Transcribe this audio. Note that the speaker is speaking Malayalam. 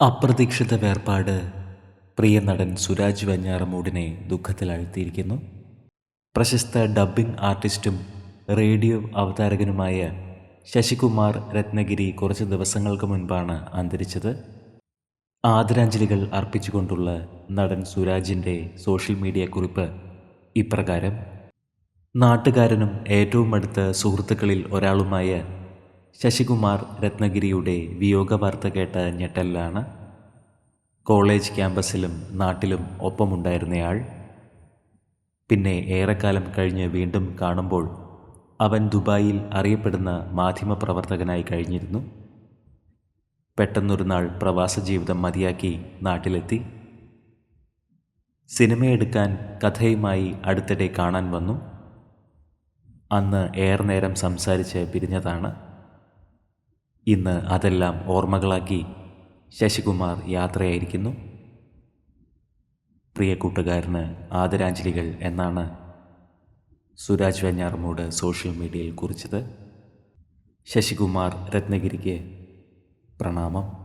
അപ്രതീക്ഷിത വേർപാട് പ്രിയ നടൻ സുരാജ് വഞ്ഞാറമൂടിനെ ദുഃഖത്തിലാഴ്ത്തിയിരിക്കുന്നു. പ്രശസ്ത ഡബ്ബിംഗ് ആർട്ടിസ്റ്റും റേഡിയോ അവതാരകനുമായ ശശികുമാർ രത്നഗിരി കുറച്ച് ദിവസങ്ങൾക്ക് മുൻപാണ് അന്തരിച്ചത്. ആദരാഞ്ജലികൾ അർപ്പിച്ചുകൊണ്ടുള്ള നടൻ സുരാജിന്റെ സോഷ്യൽ മീഡിയ കുറിപ്പ് ഇപ്രകാരം. നാട്ടുകാരനും ഏറ്റവും അടുത്ത സുഹൃത്തുക്കളിൽ ഒരാളുമായ ശശികുമാർ രത്നഗിരിയുടെ വിയോഗ വാർത്ത കേട്ട ഞെട്ടലിലാണ് കോളേജ് ക്യാമ്പസിലും നാട്ടിലും ഒപ്പമുണ്ടായിരുന്നയാൾ. പിന്നെ ഏറെക്കാലം കഴിഞ്ഞ് വീണ്ടും കാണുമ്പോൾ അവൻ ദുബായിൽ അറിയപ്പെടുന്ന മാധ്യമപ്രവർത്തകനായി കഴിഞ്ഞിരുന്നു. പെട്ടെന്നൊരു നാൾ പ്രവാസ ജീവിതം മതിയാക്കി നാട്ടിലെത്തി. സിനിമയെടുക്കാൻ കഥയുമായി അടുത്തിടെ കാണാൻ വന്നു. അന്ന് ഏറെ നേരം സംസാരിച്ച് പിരിഞ്ഞതാണ്. ഇന്ന് അതെല്ലാം ഓർമ്മകളാക്കി ശശികുമാർ യാത്രയായിരിക്കുന്നു. പ്രിയ കൂട്ടുകാരന് ആദരാഞ്ജലികൾ എന്നാണ് സുരാജ് വെഞ്ഞാറമൂട് സോഷ്യൽ മീഡിയയിൽ കുറിച്ചത്. ശശികുമാർ രത്നഗിരിക്ക് പ്രണാമം.